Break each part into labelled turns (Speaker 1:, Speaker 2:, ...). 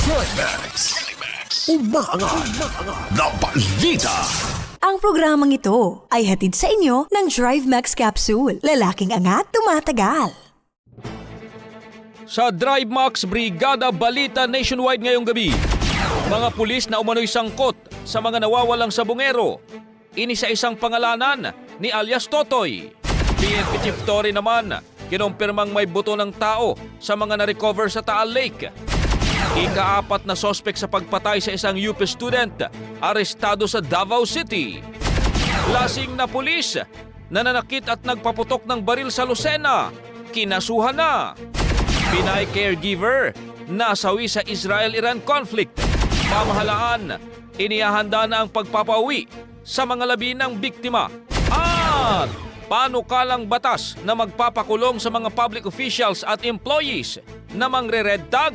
Speaker 1: Drive Max. Umaangat na balita.
Speaker 2: Ang programang ito ay hatid sa inyo ng Drive Max Capsule. Lalaking angat, tumatagal.
Speaker 3: Sa Drive Max Brigada Balita Nationwide ngayong gabi, mga pulis na umano'y sangkot sa mga nawawalang sabungero. Ini sa isang pangalanan ni alias Totoy. PNP Chief Tory naman, kinumpirmang may buto ng tao sa mga na-recover sa Taal Lake. Ikaapat na sospek sa pagpatay sa isang UP student, arestado sa Davao City. Lasing na pulis, nananakit at nagpaputok ng baril sa Lucena, kinasuhan na. Pinay caregiver, nasawi sa Israel-Iran conflict. Pamahalaan, inihahanda na ang pagpapauwi sa mga labi ng biktima. At panukalang batas na magpapakulong sa mga public officials at employees na mangre-red tag,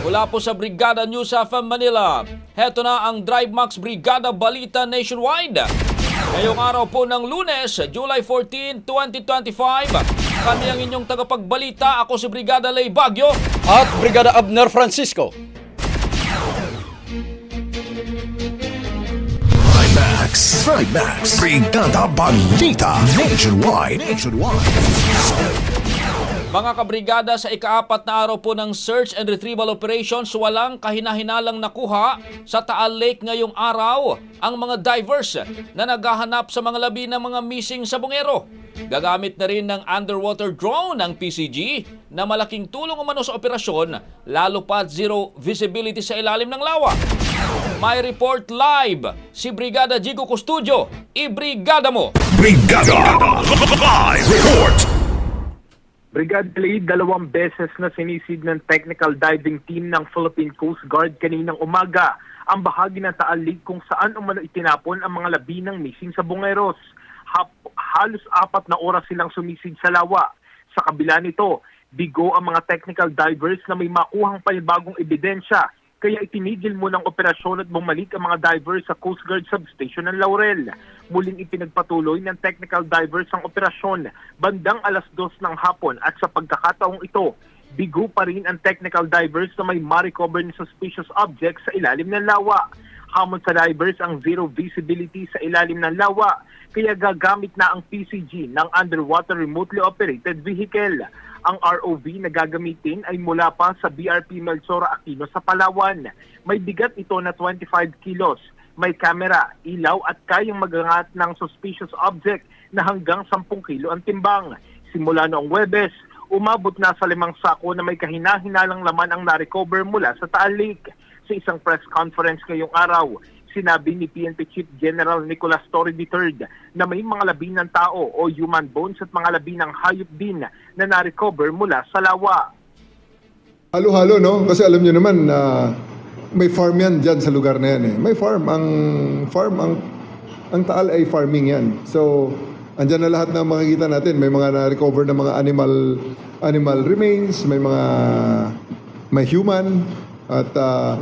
Speaker 3: Mula po sa Brigada News FM Manila, heto na ang Drive Max Brigada Balita Nationwide. Ngayong araw po ng lunes, July 14, 2025, kami ang inyong tagapagbalita. Ako si Brigada Lay Bagyo.
Speaker 4: at Brigada Abner Francisco.
Speaker 1: Thrive Max. Thrive Max. Brigada Balita Nationwide. Nationwide.
Speaker 3: Mga kabrigada sa ikaapat na araw po ng search and retrieval operations, walang kahinahinalang nakuha sa Taal Lake ngayong araw ang mga divers na naghahanap sa mga labi ng mga missing sabongero. Gagamit na rin ng underwater drone ng PCG na malaking tulong umano sa operasyon lalo pat zero visibility sa ilalim ng lawa. May report live si Brigada Jigo Custudio. Ibrigada mo!
Speaker 5: Brigada Live Report.
Speaker 6: Brigade Lee, dalawang beses na sinisid ng technical diving team ng Philippine Coast Guard kaninang umaga ang bahagi ng Taal Lake kung saan umano itinapon ang mga labi ng missing sa Bungeros. Hap- halos apat na oras silang sumisid sa lawa. Sa kabila nito, bigo ang mga technical divers na may makuhang panibagong ebidensya kaya itinigil mo ng operasyon at bumalik ang mga divers sa Coast Guard Substation ng Laurel. Muling ipinagpatuloy ng technical divers ang operasyon bandang alas dos ng hapon at sa pagkakataong ito, bigo pa rin ang technical divers na may ma-recover ng suspicious objects sa ilalim ng lawa. Hamon sa divers ang zero visibility sa ilalim ng lawa kaya gagamit na ang PCG ng Underwater Remotely Operated Vehicle. Ang ROV na gagamitin ay mula pa sa BRP Melsora Aquino sa Palawan. May bigat ito na 25 kilos. May kamera, ilaw at kayang magangat ng suspicious object na hanggang 10 kilo ang timbang. Simula noong Webes, umabot na sa limang sako na may kahina-hinalang laman ang narecover mula sa Taal Lake. Sa isang press conference ngayong araw, sinabi ni PNP Chief General Nicolas Torre III na may mga labi ng tao o human bones at mga labi ng hayop din na narecover mula sa lawa.
Speaker 7: Halo-halo, no? Kasi alam nyo naman na may farm yan dyan sa lugar na yan eh. May farm. Ang farm, ang, ang taal ay farming yan. So, andyan na lahat ng makikita natin. May mga na-recover na mga animal animal remains, may mga may human, at ah,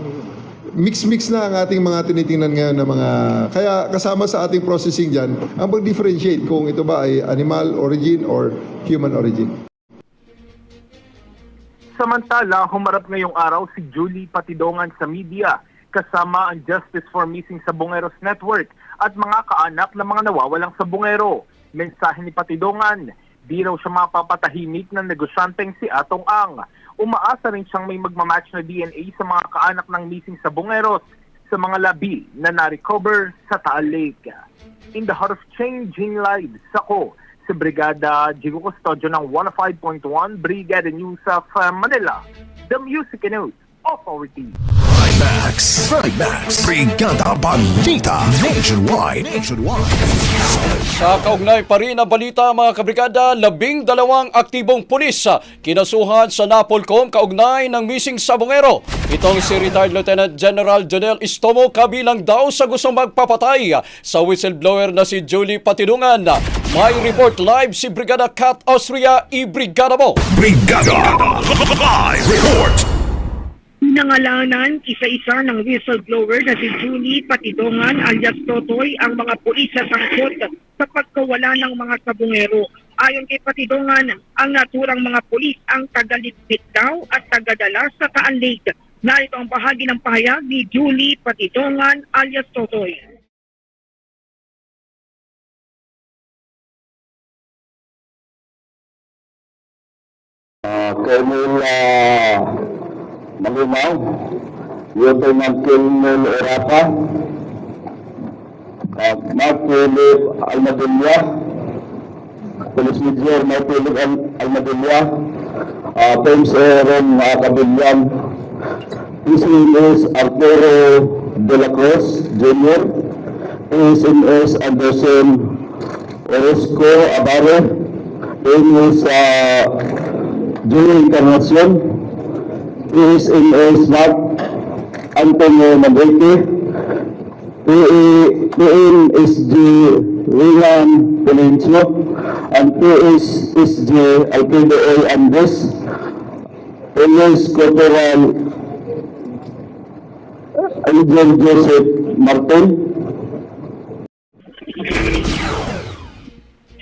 Speaker 7: mix-mix na ang ating mga tinitingnan ngayon na mga... Kaya kasama sa ating processing dyan, ang pag-differentiate kung ito ba ay animal origin or human origin.
Speaker 6: Samantala, humarap ngayong araw si Julie Patidongan sa media kasama ang Justice for Missing sa Bungeros Network at mga kaanak ng mga nawawalang sa Bungero. Mensahe ni Patidongan, di raw siya mapapatahimik ng negosyanteng si Atong Ang. Umaasa rin siyang may magmamatch na DNA sa mga kaanak ng missing sa Bungeros sa mga labi na na-recover sa Taal Lake. In the heart of changing lives, ako, si Brigada Jigo Custodio ng 105.1 Brigada News of uh, Manila, the Music News Authority.
Speaker 1: Trimax. Trimax. Brigada Balita. Nationwide. Nationwide.
Speaker 4: Sa kaugnay pa rin ang balita mga kabrigada, labing dalawang aktibong pulis sa kinasuhan sa Napolcom kaugnay ng missing sa Bungero. Itong si retired Lieutenant General Jonel Istomo kabilang daw sa gustong magpapatay sa whistleblower na si Julie Patinungan. May report live si Brigada Cat Austria, i-brigada mo!
Speaker 5: Brigada Live Report
Speaker 8: Nangalanan isa-isa ng whistleblower na si Julie Patidongan alias Totoy ang mga pulis sa sangkot sa pagkawala ng mga kabungero. Ayon kay Patidongan, ang naturang mga pulis ang tagaligpit daw at tagadala sa Taan Lake. Narito ang bahagi ng pahayag ni Julie Patidongan alias Totoy.
Speaker 9: uh, Colonel uh, Malumaw, Lieutenant Colonel Orapa, uh, Mark Philip Almadilla, Police Major Mark Philip Al- Almadilla, uh, James Aaron Cabillan, his name is Arturo De La Cruz Jr., his name is Anderson Orozco Abare, in his uh, Joey Encarnacion, his name is Mark Antonio Manrique, PNSG Ringan Peninsulo, and PSSG Alfredo A. Andres, Police Corporal Angel Joseph Martin,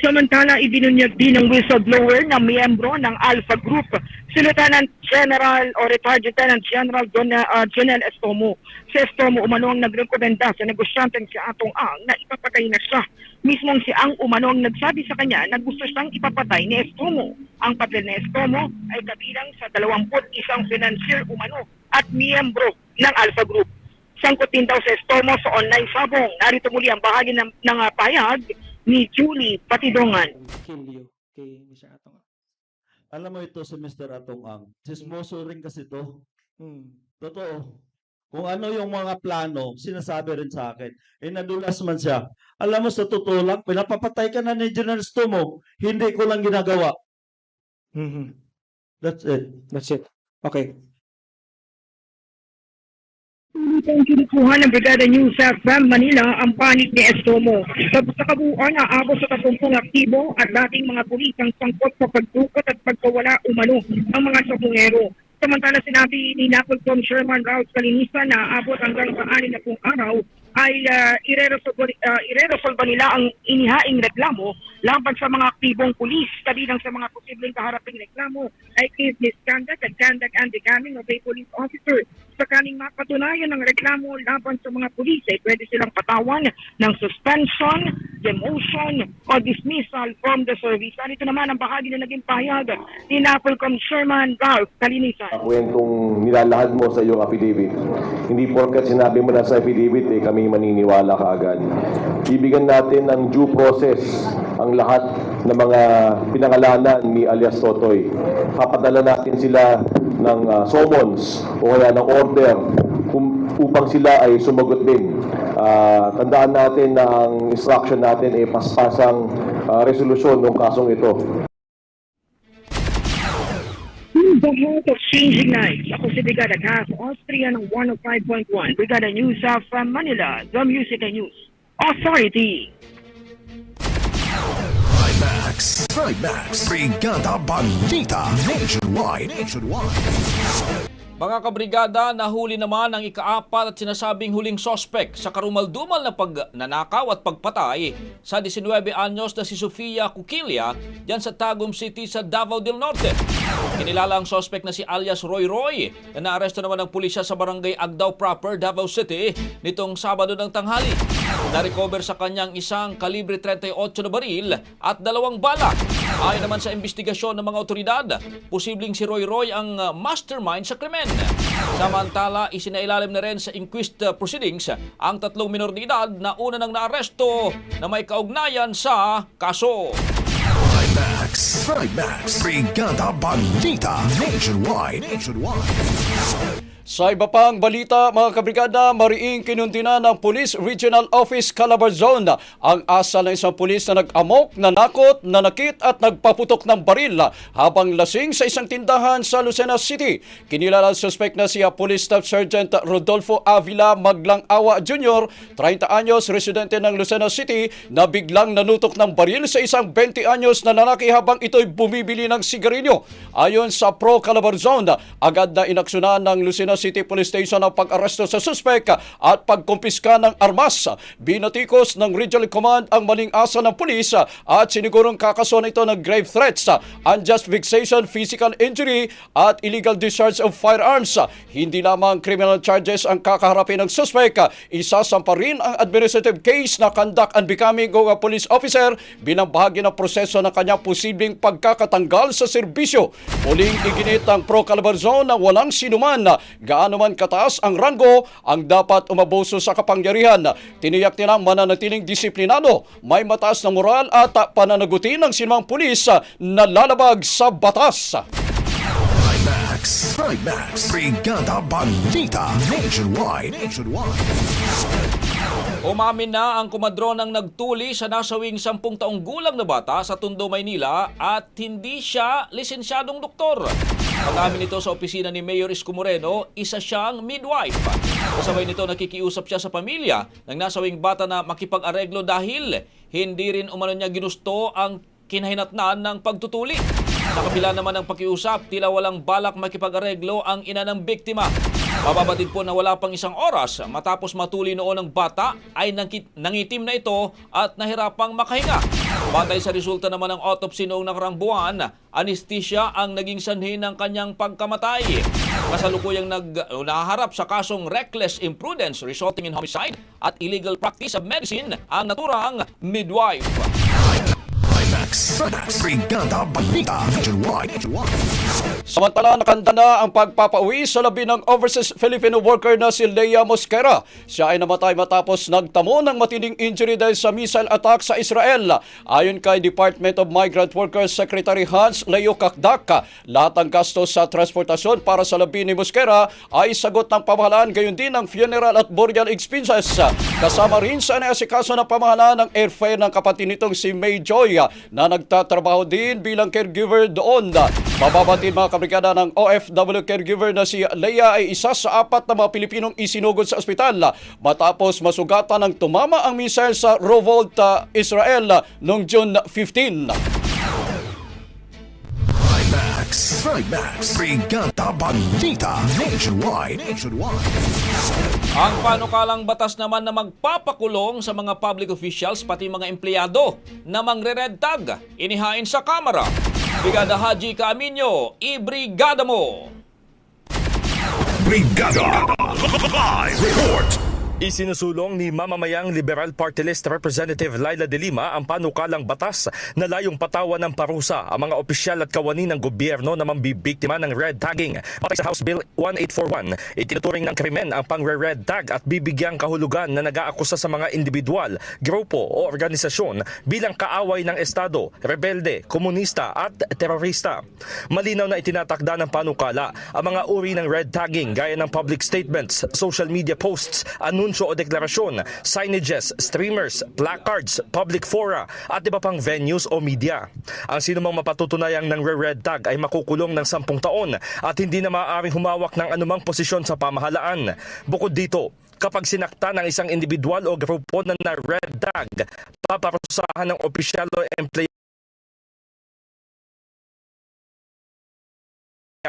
Speaker 8: Samantala, ibinunyag din ng whistleblower na miyembro ng Alpha Group, si Lieutenant General o Retired Lieutenant General Don, uh, Jonel Estomo. Si Estomo umano ang nagrekomenda sa negosyanteng si Atong Ang na ipapatay na siya. Mismong si Ang umano ang nagsabi sa kanya na gusto siyang ipapatay ni Estomo. Ang papel ni Estomo ay kabilang sa 21 financier umano at miyembro ng Alpha Group. Sangkot din daw sa Estomo sa online sabong. Narito muli ang bahagi ng, ng uh, payag ni Julie Patidongan.
Speaker 10: kill you kay Mr. Atong. Alam mo ito si Mr. Atong Ang. Chismoso rin kasi to. Hmm. Totoo. Kung ano yung mga plano, sinasabi rin sa akin. Eh, nadulas man siya. Alam mo, sa totoo lang, pinapapatay ka na ni General Stomo. Hindi ko lang ginagawa. Mhm. That's it.
Speaker 11: That's it. Okay.
Speaker 8: Itong kinukuha ng Brigada News sa from Manila ang panik ni Estomo. Sa, kabuuan, naabot sa 30 aktibo at dating mga pulis ang sangkot sa pagdukot at pagkawala umano ng mga sabungero. Samantala sinabi ni Napolcom Sherman Rouse Kalinisan na abot hanggang sa anin na pong araw ay uh, ireresolve uh, ireresolve nila ang inihaing reklamo laban sa mga aktibong pulis. Kabilang sa mga posibleng kaharaping reklamo ay case misconduct at conduct and becoming of a police officer. Sakaling mapatunayan ng reklamo laban sa mga pulis ay pwede silang patawan ng suspension, demotion o dismissal from the service. At ito naman ang bahagi na naging pahayag ni Napolcom Sherman Ralph Kalinisan.
Speaker 9: kwentong nilalahad mo sa iyong affidavit. Hindi porket sinabi mo na sa affidavit, eh, kami maniniwala kaagad. Bibigyan natin ng due process ang lahat ng mga pinangalanan ni alias Totoy. Papadala natin sila ng ah, summons o kaya ng order upang sila ay sumagot din. Ah, tandaan natin na ang instruction natin ay paspasang ah, resolusyon ng kasong ito.
Speaker 8: The heart of changing lives, ako si Brigada Cas, Austria ng 105.1, Brigada News of uh, Manila, The Music and News Authority.
Speaker 1: Trimax. Trimax. Brigada Balita. Nationwide. Nationwide.
Speaker 3: Mga kabrigada, nahuli naman ang ikaapat at sinasabing huling sospek sa karumaldumal na pagnanakaw at pagpatay sa 19 anyos na si Sofia Cuquilla dyan sa Tagum City sa Davao del Norte. Kinilala ang sospek na si alias Roy Roy na naaresto naman ng pulisya sa barangay Agdao Proper, Davao City nitong Sabado ng tanghali. Na-recover sa kanyang isang kalibre 38 na baril at dalawang bala. Ayon naman sa investigasyon ng mga otoridad, posibleng si Roy Roy ang uh, mastermind sa krimen. Samantala, isinailalim na rin sa inquest proceedings ang tatlong minor de edad na una nang naaresto na may kaugnayan sa kaso.
Speaker 1: Trimax. Trimax. Brigada Balita. Nationwide. Nationwide.
Speaker 4: Sa iba pang balita, mga kabrigada, mariing kinuntina ng Police Regional Office Calabar Zone ang asa ng isang pulis na nag-amok, nanakot, nanakit at nagpaputok ng baril habang lasing sa isang tindahan sa Lucena City. Kinilala suspect na siya Police Staff Sergeant Rodolfo Avila Maglang Awa Jr., 30 anyos, residente ng Lucena City, na biglang nanutok ng baril sa isang 20 anyos na lalaki habang ito'y bumibili ng sigarilyo. Ayon sa Pro Calabar Zone, agad na inaksyonan ng Lucena City Police Station ang pag-aresto sa suspect at pagkumpiska ng armas. Binatikos ng Regional Command ang maling asa ng pulis at sinigurong kakason ito ng grave threats, unjust vexation, physical injury at illegal discharge of firearms. Hindi lamang criminal charges ang kakaharapin ng suspect, isasampa rin ang administrative case na conduct and becoming a police officer bilang bahagi ng proseso ng kanyang posibleng pagkakatanggal sa serbisyo. Muling iginit ang Pro Calabarzon na walang sinuman gaano man kataas ang ranggo ang dapat umaboso sa kapangyarihan. Tiniyak nilang mananatiling disiplinado, may mataas na moral at pananagutin ng sinumang pulis na lalabag sa batas.
Speaker 1: Trimax. Trimax. Brigada Balita. Nationwide. Nationwide.
Speaker 3: Umamin na ang kumadron ng nagtuli sa nasawing 10 taong gulang na bata sa Tondo, Maynila at hindi siya lisensyadong doktor. Pag-amin nito sa opisina ni Mayor Isko Moreno, isa siyang midwife. Kasabay nito nakikiusap siya sa pamilya ng nasawing bata na makipag-areglo dahil hindi rin umano niya ginusto ang kinahinatnan ng pagtutuli. Sa kabila naman ng pakiusap, tila walang balak makipag-areglo ang ina ng biktima. Mababatid po na wala pang isang oras matapos matuli noon ng bata ay nangitim na ito at nahirapang makahinga. Batay sa resulta naman ng autopsy noong nakarang buwan, anesthesia ang naging sanhi ng kanyang pagkamatay. Kasalukuyang nag, nahaharap sa kasong reckless imprudence resulting in homicide at illegal practice of medicine ang naturang midwife.
Speaker 1: Trimax. Trimax. Brigada Balita.
Speaker 4: Samantala, nakanda na ang pagpapauwi sa labi ng overseas Filipino worker na si Leia Mosquera. Siya ay namatay matapos nagtamo ng matinding injury dahil sa missile attack sa Israel. Ayon kay Department of Migrant Workers Secretary Hans Leo Kakdak, lahat ng gastos sa transportasyon para sa labi ni Mosquera ay sagot ng pamahalaan gayon din ang funeral at burial expenses. Kasama rin sa naasikaso ng pamahalaan ng airfare ng kapatid nitong si May Joy na nagtatrabaho din bilang caregiver doon. Mababatid mga kabrigada ng OFW caregiver na si Leia ay isa sa apat na mga Pilipinong isinugod sa ospital matapos masugatan ng tumama ang missile sa Rovolt, uh, Israel noong June 15.
Speaker 1: Trimax. Brigada Balita. Nationwide. Nationwide.
Speaker 3: Ang panukalang batas naman na magpapakulong sa mga public officials pati mga empleyado na mangre-red tag inihain sa Kamara. Brigada Haji Camino, ibrigada mo!
Speaker 5: Brigada. Live report.
Speaker 11: Isinusulong ni mamamayang Liberal Party List Representative Laila de Lima ang panukalang batas na layong patawan ng parusa ang mga opisyal at kawani ng gobyerno na mambibiktima ng red tagging. Patay sa House Bill 1841, itinuturing ng krimen ang pangre-red tag at bibigyang kahulugan na nag-aakusa sa mga individual, grupo o organisasyon bilang kaaway ng Estado, rebelde, komunista at terorista. Malinaw na itinatakda ng panukala ang mga uri ng red tagging gaya ng public statements, social media posts, anunsyo o deklarasyon, signages, streamers, placards, public fora at iba pang venues o media. Ang sinumang mapatutunayang ng red tag ay makukulong ng 10 taon at hindi na maaaring humawak ng anumang posisyon sa pamahalaan. Bukod dito, kapag sinakta ng isang individual o grupo na na red tag, paparusahan ng opisyal o empleyado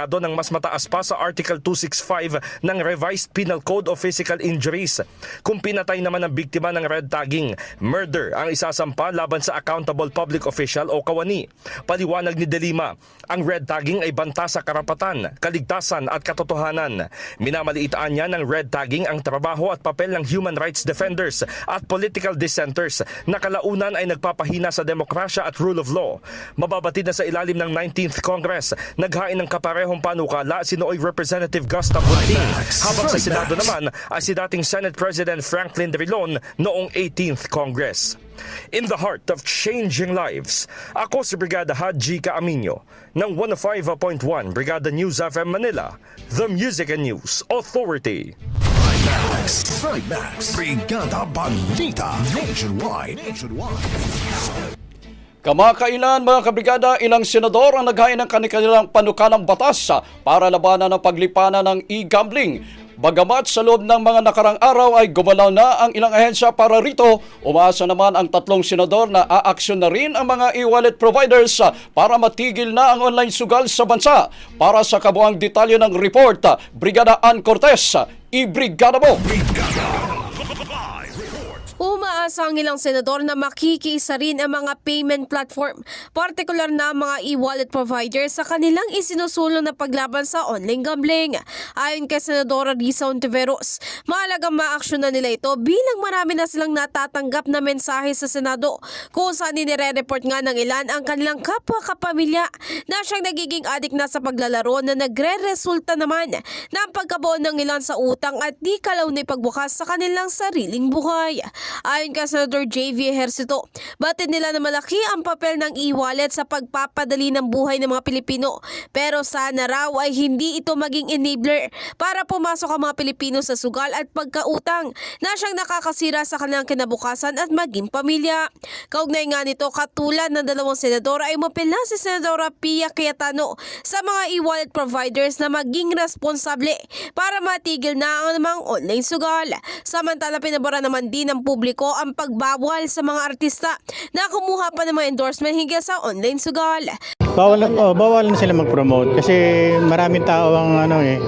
Speaker 11: ng mas mataas pa sa Article 265 ng Revised Penal Code of Physical Injuries. Kung pinatay naman ang biktima ng red tagging, murder ang isasampa laban sa accountable public official o kawani. Paliwanag ni Delima, ang red tagging ay banta sa karapatan, kaligtasan at katotohanan. Minamaliitaan niya ng red tagging ang trabaho at papel ng human rights defenders at political dissenters na kalaunan ay nagpapahina sa demokrasya at rule of law. Mababatid na sa ilalim ng 19th Congress, naghain ng kaparehong panukala si Nooy Representative Gus Tambunting habang sa Senado naman ay si dating Senate President Franklin Drilon noong 18th Congress. In the heart of changing lives, ako si Brigada Haji Kaaminyo ng 105.1 Brigada News FM Manila, the Music and News Authority.
Speaker 1: Trimax. Trimax. Brigada Balita. Nationwide. Nationwide.
Speaker 4: Kamakailan mga kabrigada, ilang senador ang naghain ng kanilang panukalang batas para labanan ang paglipanan ng e-gambling. Bagamat sa loob ng mga nakarang araw ay gumalaw na ang ilang ahensya para rito, umaasa naman ang tatlong senador na aaksyon na rin ang mga e-wallet providers para matigil na ang online sugal sa bansa. Para sa kabuang detalye ng report, Brigada Ann Cortez, i-brigada mo!
Speaker 12: Umaasa ang ilang senador na makikisa rin ang mga payment platform, partikular na mga e-wallet providers sa kanilang isinusulong na paglaban sa online gambling. Ayon kay Senadora Risa Ontiveros, mahalagang maaksyon na nila ito bilang marami na silang natatanggap na mensahe sa Senado kung saan inire-report nga ng ilan ang kanilang kapwa-kapamilya na siyang nagiging adik na sa paglalaro na nagre-resulta naman ng pagkabuo ng ilan sa utang at di kalaw na pagbukas sa kanilang sariling buhay. Ayon kay Senator JV Ejercito, batid nila na malaki ang papel ng e-wallet sa pagpapadali ng buhay ng mga Pilipino. Pero sana raw ay hindi ito maging enabler para pumasok ang mga Pilipino sa sugal at pagkautang na siyang nakakasira sa kanilang kinabukasan at maging pamilya. Kaugnay nga nito, katulad ng dalawang senador ay umapil na si Senadora Pia Cayetano sa mga e-wallet providers na maging responsable para matigil na ang namang online sugal. Samantala, pinabara naman din ng publiko ang pagbawal sa mga artista na kumuha pa ng mga endorsement hingga sa online sugal.
Speaker 13: Bawal na, oh, bawal na sila mag-promote kasi maraming tao ang ano eh,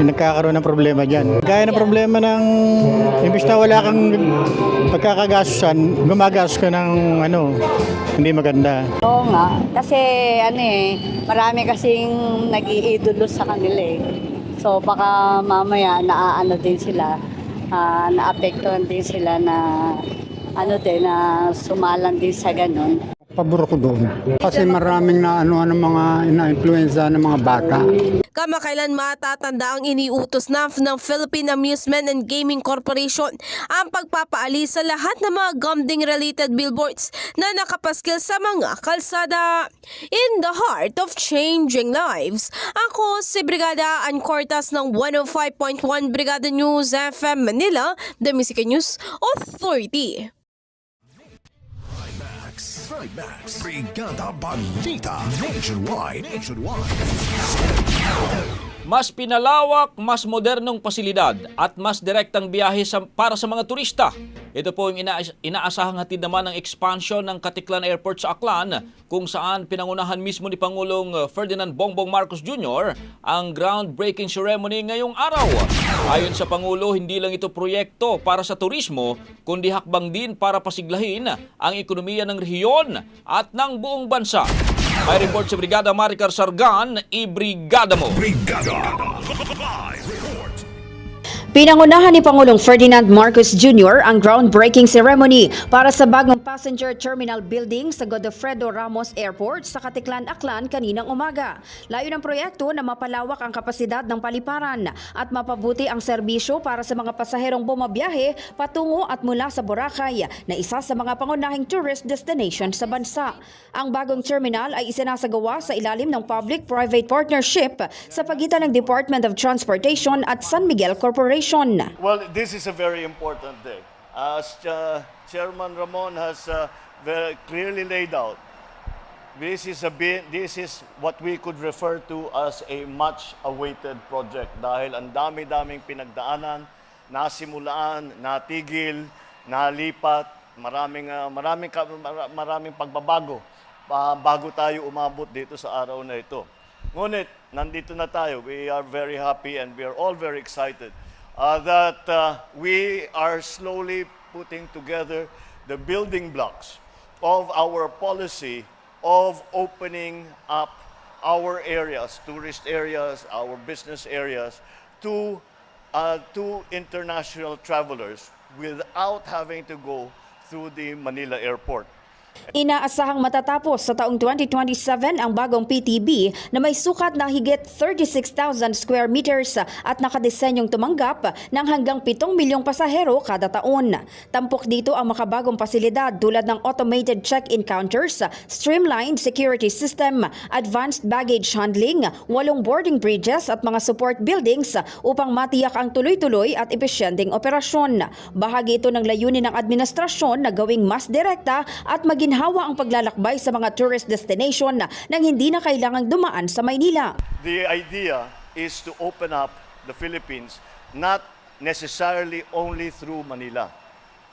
Speaker 13: yung nagkakaroon ng problema diyan. Gaya ng problema ng imbis na wala kang pagkakagastusan, gumagastos ka ng ano, hindi maganda.
Speaker 14: Oo nga, kasi ano eh, marami kasing nag-iidolo sa kanila eh. So baka mamaya naaano din sila, ah, naapektuhan din sila na ano din, na sumalang din sa ganun.
Speaker 15: Pabor ko doon. Kasi maraming na ano ng mga ina-influenza ng mga bata.
Speaker 12: Kamakailan matatanda ang iniutos na ng Philippine Amusement and Gaming Corporation ang pagpapaalis sa lahat ng mga gambling-related billboards na nakapaskil sa mga kalsada. In the heart of changing lives, ako si Brigada Ann Cortas ng 105.1 Brigada News FM Manila, The Music News Authority.
Speaker 1: Trimax. Brigada Balita. Nationwide. Nationwide.
Speaker 3: Mas pinalawak, mas modernong pasilidad at mas direktang biyahe sa, para sa mga turista. Ito po yung ina- inaasahang hatid naman ng expansion ng Katiklan Airport sa Aklan kung saan pinangunahan mismo ni Pangulong Ferdinand Bongbong Marcos Jr. ang groundbreaking ceremony ngayong araw. Ayon sa Pangulo, hindi lang ito proyekto para sa turismo kundi hakbang din para pasiglahin ang ekonomiya ng rehiyon at ng buong bansa. May report si Brigada Maricar Sargan, i-brigada mo!
Speaker 5: Brigada.
Speaker 16: Pinangunahan ni Pangulong Ferdinand Marcos Jr. ang groundbreaking ceremony para sa bagong passenger terminal building sa Godofredo Ramos Airport sa Katiklan, Aklan kaninang umaga. Layo ng proyekto na mapalawak ang kapasidad ng paliparan at mapabuti ang serbisyo para sa mga pasaherong bumabiyahe patungo at mula sa Boracay na isa sa mga pangunahing tourist destination sa bansa. Ang bagong terminal ay isinasagawa sa ilalim ng public-private partnership sa pagitan ng Department of Transportation at San Miguel Corporation.
Speaker 17: Well, this is a very important day. As uh, Chairman Ramon has uh, very clearly laid out, this is a this is what we could refer to as a much awaited project dahil ang dami-daming pinagdaanan, nasimulaan, natigil, nalipat, maraming uh, maraming maraming pagbabago pa- bago tayo umabot dito sa araw na ito. Ngunit nandito na tayo. We are very happy and we are all very excited uh, that uh, we are slowly putting together the building blocks of our policy of opening up our areas, tourist areas, our business areas, to, uh, to international travelers without having to go through the Manila airport.
Speaker 16: Inaasahang matatapos sa taong 2027 ang bagong PTB na may sukat na higit 36,000 square meters at nakadesenyong tumanggap ng hanggang 7 milyong pasahero kada taon. Tampok dito ang makabagong pasilidad tulad ng automated check-in counters, streamlined security system, advanced baggage handling, walong boarding bridges at mga support buildings upang matiyak ang tuloy-tuloy at epesyenteng operasyon. Bahagi ito ng layunin ng administrasyon na gawing mas direkta at maginhawa ang paglalakbay sa mga tourist destination nang hindi na kailangang dumaan sa Maynila.
Speaker 17: The idea is to open up the Philippines not necessarily only through Manila,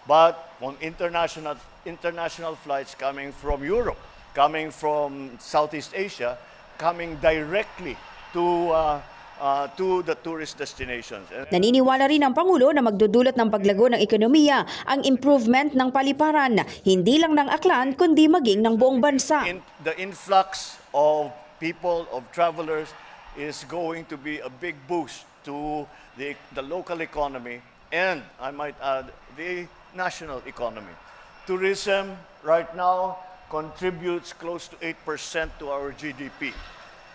Speaker 17: but on international international flights coming from Europe, coming from Southeast Asia, coming directly to uh, uh, to the tourist destinations.
Speaker 16: Naniniwala rin ang Pangulo na magdudulot ng paglago ng ekonomiya ang improvement ng paliparan, hindi lang ng Aklan kundi maging ng buong bansa.
Speaker 17: in, the influx of people, of travelers, is going to be a big boost to the, the local economy and, I might add, the national economy. Tourism right now contributes close to 8% to our GDP.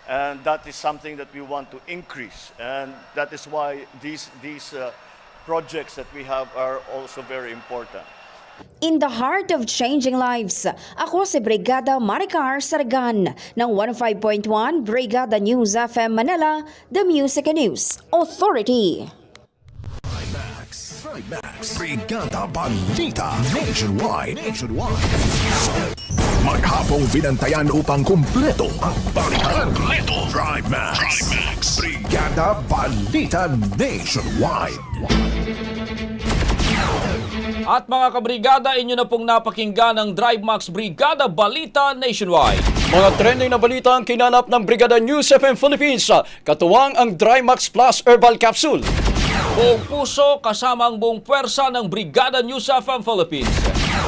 Speaker 17: And that is something that we want to increase. And that is why these, these uh, projects that we have are also very important.
Speaker 16: In the heart of changing lives, ako si Brigada Maricar Sargan ng 105.1 Brigada News FM Manila, The Music and News Authority.
Speaker 1: Trimax. Trimax. Brigada Balita. Nationwide. Nationwide. Maghapong binantayan upang kumpleto ang balikan. Kumpleto. Trimax. Trimax. Brigada Balita Nationwide.
Speaker 3: At mga kabrigada, inyo na pong napakinggan ang Drive Max Brigada Balita Nationwide.
Speaker 4: Mga trending na balita ang kinanap ng Brigada News FM Philippines. Katuwang ang Drymax Plus Herbal Capsule.
Speaker 3: Buong puso kasama ang buong puwersa ng Brigada News FM Philippines.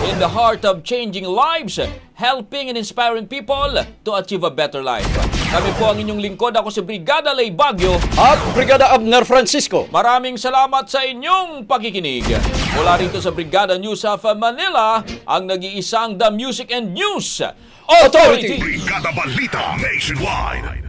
Speaker 3: In the heart of changing lives, helping and inspiring people to achieve a better life. Kami po ang inyong lingkod. Ako si Brigada Lay Bagyo.
Speaker 4: At Brigada Abner Francisco.
Speaker 3: Maraming salamat sa inyong pakikinig. Mula rito sa Brigada News of Manila, ang nag-iisang The Music and News Authority.
Speaker 5: Brigada Balita Nationwide.